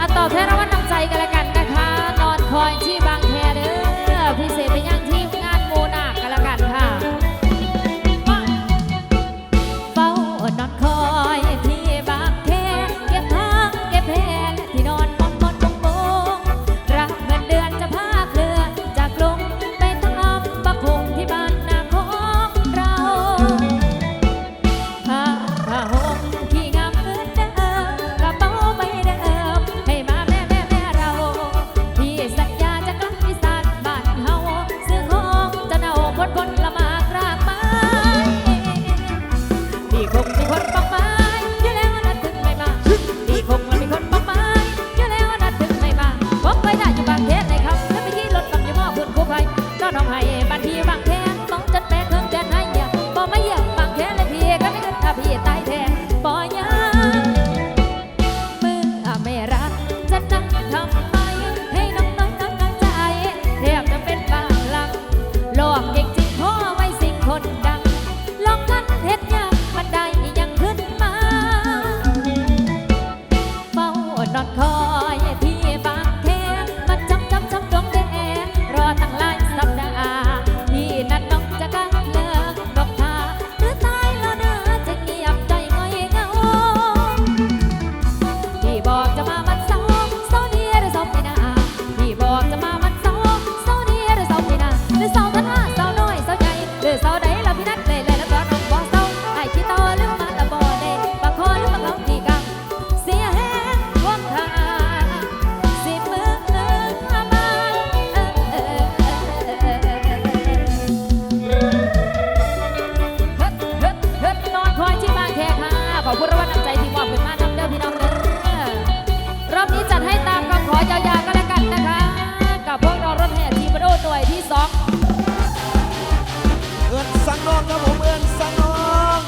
อะตอบแทนว่า คงมีคน นสนอง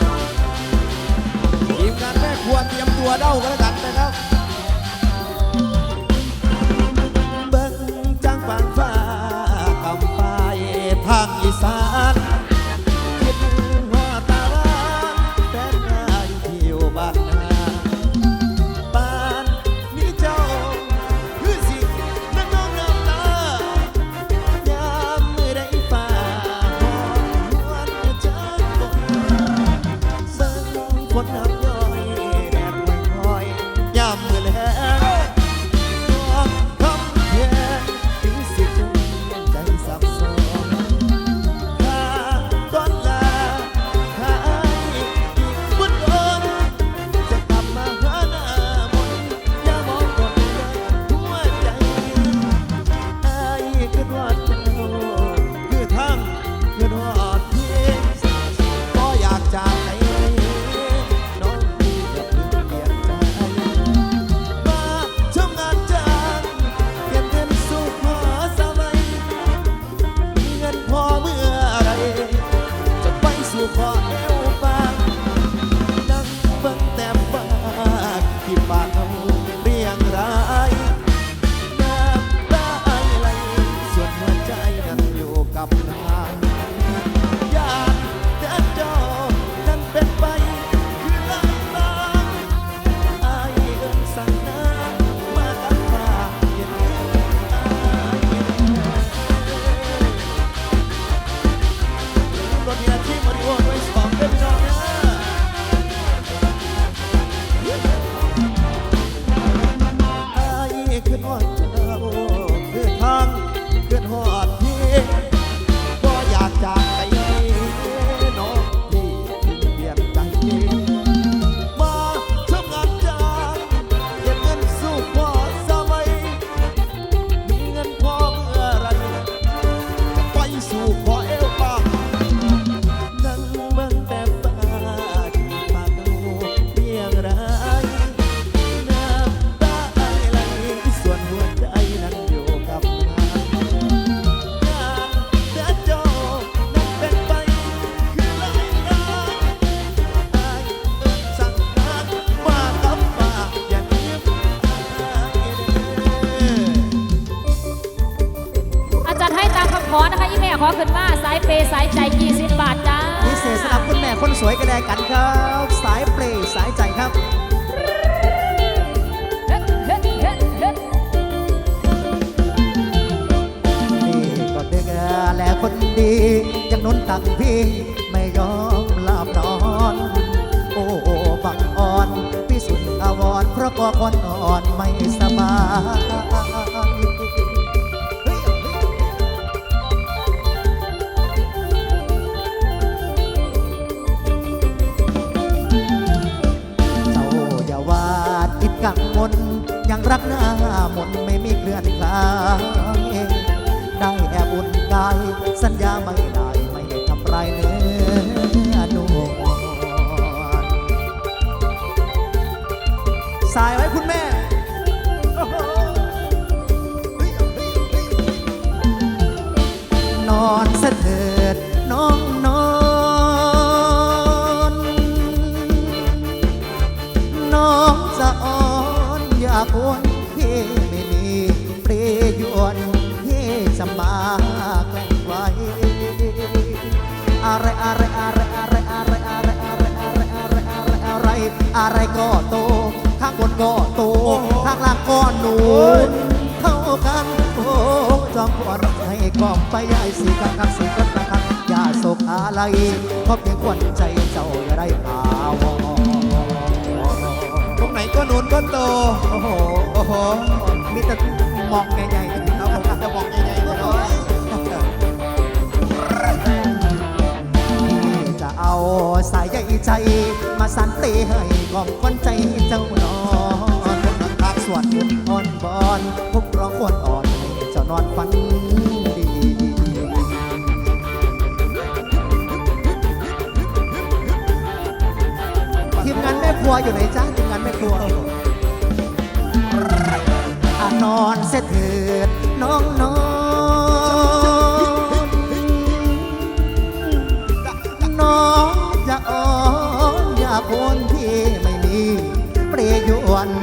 ทีมงานแม่ควรเตรียมตัวเด้ากันแล้วกันนะครับเบิ้งจังฟังฟ้ากำไปทางอีสาน งพี่ไม่ยอมหลับนอน โอ้บังอ่อนพิสุทธิ์อาวรณ์เพราะก็คนอ่อนไม่สบายเจ้าอย่าว่าคิดกังวลยังรักหน้ามนไม่มีเคลื่อนคลายได้แอบอุ่นกายสัญญาไม่ อนเสถิดน้องนอน น้องจะอ่อนอยากวนพี่ไม่มีเปรยวนพี่จะมาแกล้งไว้อะไรอะไรอะไรอะไรอะไรอะไรอะไรอะไรอะไรอะไรอะไรอะไรก็โต ข้างบนก็โต ข้างล่างก็หนู กล่อมไปยายสีกังกังสีกังกังกังอย่าโศกอะไรเพราะเพียงควันใจเจ้าอย่าได้อาวตรงไหนก็นูนก็โต โอ้โห โอ้โหมีแต่มอกใหญ่ๆครับผมจะบอกใหญ่ๆเลยจะเอาสายใยใจ มาสันเตให้กล่อมคนใจเจ้านอนทางสวดมนอ่อนบอนพวกร้องควรอ่อนให้เจ้านอนฝัน รัวอยู่ไหนจ้าทีมงานแม่ครัวอะนอนเสียเถิดน้องนอนน้องอย่าอ้อนอย่าพูนที่ไม่มีประโยชน์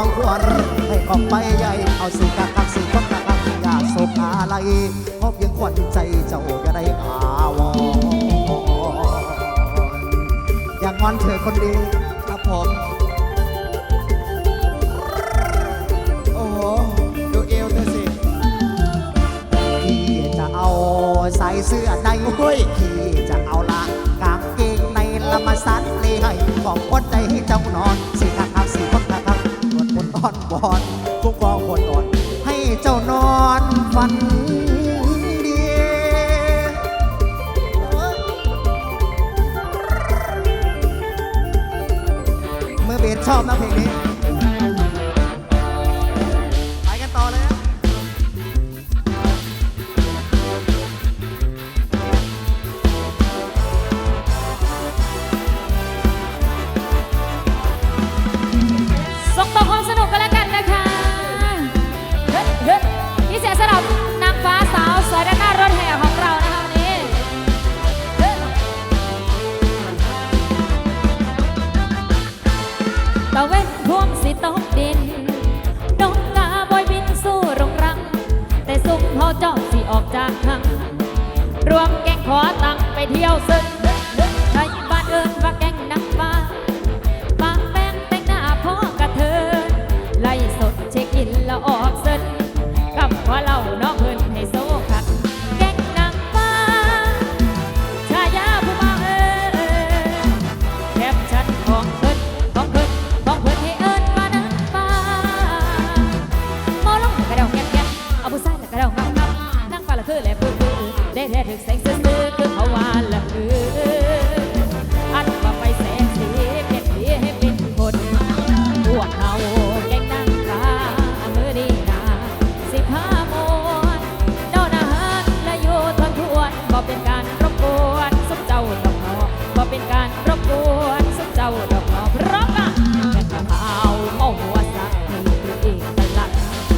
องควันให้ออกไปใหญ่ เอาสีกากักสีกักกักอย่าสบอะไรเพราะเพียงควันใจเจ้าจะได้อาวรอย่างงอนเธอคนดีครับผมโอ้โหดูเอวเธอสิพี่จะเอาใส่เสื้อในห้ยพี่จะเอาละกางเกงในละมาสันเลยให้บอกคนใจให้เจ้านอนสีขาขาวสี อ่อนบอนผู้กองคนอ่อน ให้เจ้านอนฝันดีเมื่อเบสชอบนะเพลงนี้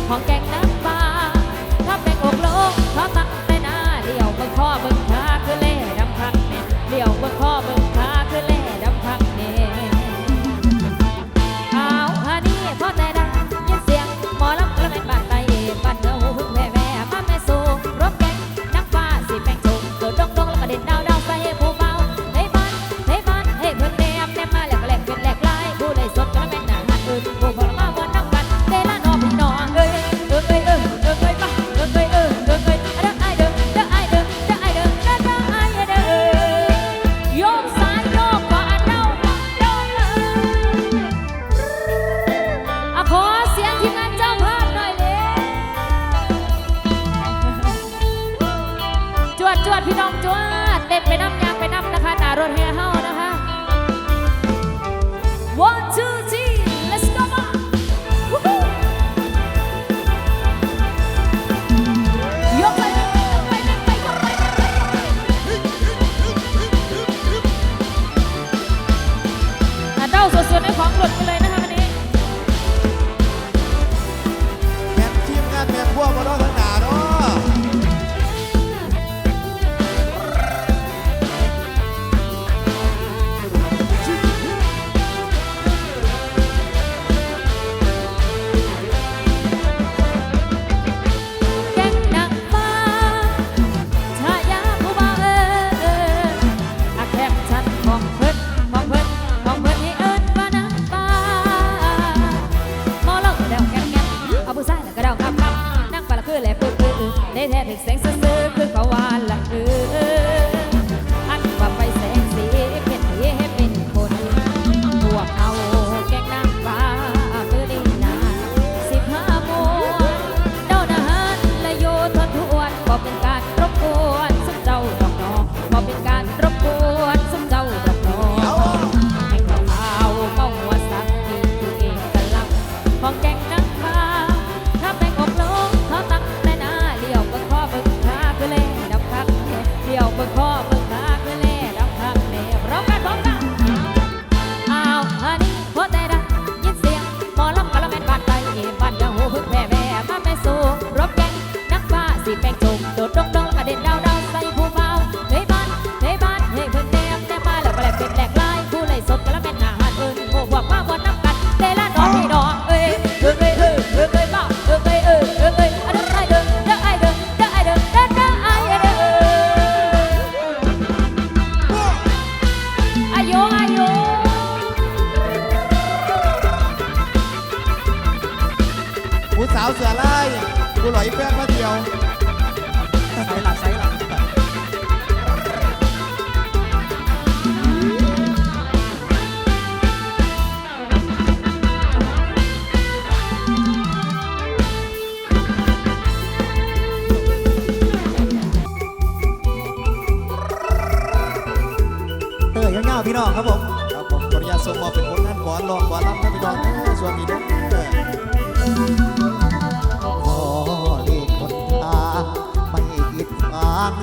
ของแก๊งนะ out here.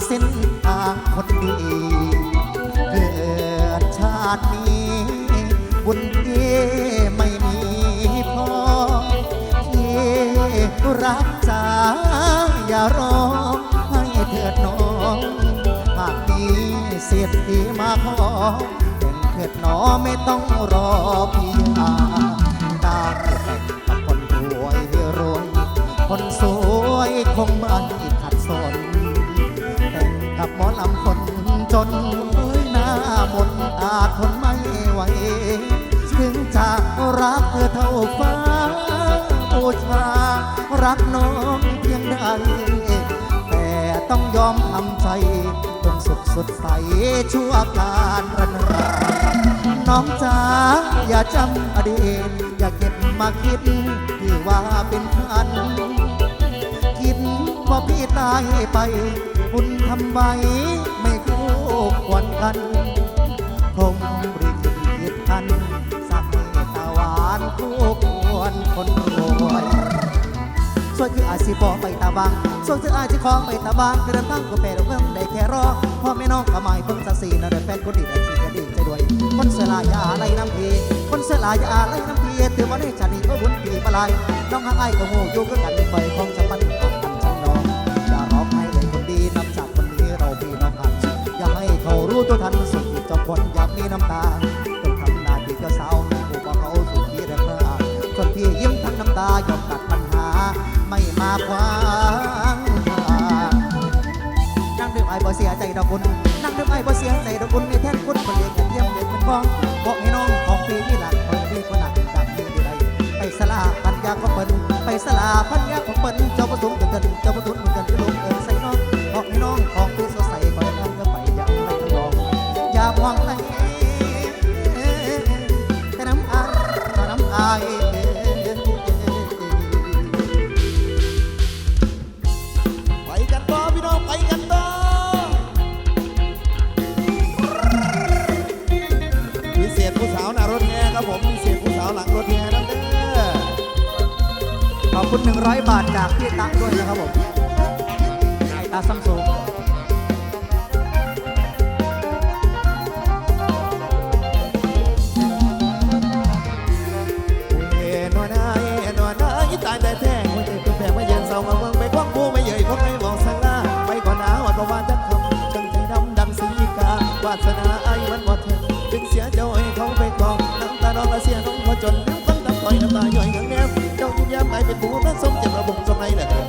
เส้นทางคนดีเกิดชาตินี้ บุญเย่ไม่มีพอที่รักษาอย่าร้องให้เถิดน้องหากมีเศรษฐีมาขอแบ่งเถิดหนอไม่ต้องรอพี่อาตาแต่งกับคนรวยรวยคนสวยคงไม่ขัน กับหมอลำคนจนหน้ามนอาจทนไม่ไหว ถึงจะรักเธอเท่าฟ้าบูชารักน้องเพียงใด แต่ต้องยอมทำใจจนสุดสดใสชั่วการรันราน้องจ๋าอย่าจำอดีตอย่าเก็บมาคิดที่ว่าเป็นพันคิดว่าพี่ตายไป คุณทำไมไม่คู่ควรกันผมบริจิตคิดทันสักให้ตาหวานคู่ควรคนรวยส่วนคืออาจสิบอไปตาบางส่วนคืออาจสิของไปตาบางเดินทางก็แปลเพิ่งได้แค่รอพ่อแม่น้องก็หมายเพิ่งสักสีนะเดินแฟนคนดีแต่ที่จะดีใจด้วย คนเสยลายาอะไรน้ำพีคนเสยลายาอะไรน้ำพีถือนว่าได้จัดนี่ก็บุญปีมาลายน้องหางไอ้ก็หูอยู่ก็กันไปของจะปันตักกัน รู้ตัวทันสุดที่เจ้าคนอยากมีน้ำตาจงทำหน้าที่เจ้าสาวผู้บ่เขาสุดที่แรงกล้าส่วนพี่ยิ้มทั้งน้ำตายอมตัดปัญหา ไม่มาขวางทางนั่งดื่มไอ้บ่เสียใจดอกคุณนั่งดื่มไอ้บ่เสียใจดอกคุณในแท่นคุณคนเลี้ยงกันเยี่ยมเด็กเป็นฟ้องบอกให้น้องของพี่นี่หลักคอยพี่คนหนักดับพี่ดีใดไปสลาพันยาของเปิ้นไปสลาพันยาของเปิ้นเจ้าประทุมกันเจ้าประทุนที่ลงเอย่ ต้องน้ำต่อยน้ำตาย่อยเงื้อ